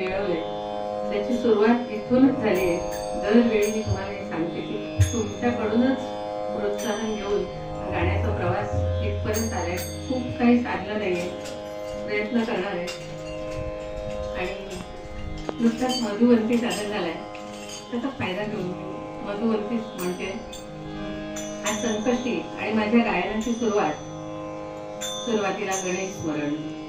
मिळवले त्याची सुरुवात इथूनच झाली आहे. दरवेळी मी तुम्हाला हे सांगते की तुमच्याकडूनच प्रोत्साहन घेऊन गाण्याचा प्रवास इथपर्यंत आलाय. खूप काही साधलं नाहीये. प्रयत्न करणार आहे. आणि नुकताच मधुवंती साधन झालाय. त्याचा फायदा घेऊन मधुवंती म्हणते. आज संकष्टी आणि माझ्या गायनाची सुरुवात. सुरुवातीला गणेश स्मरण.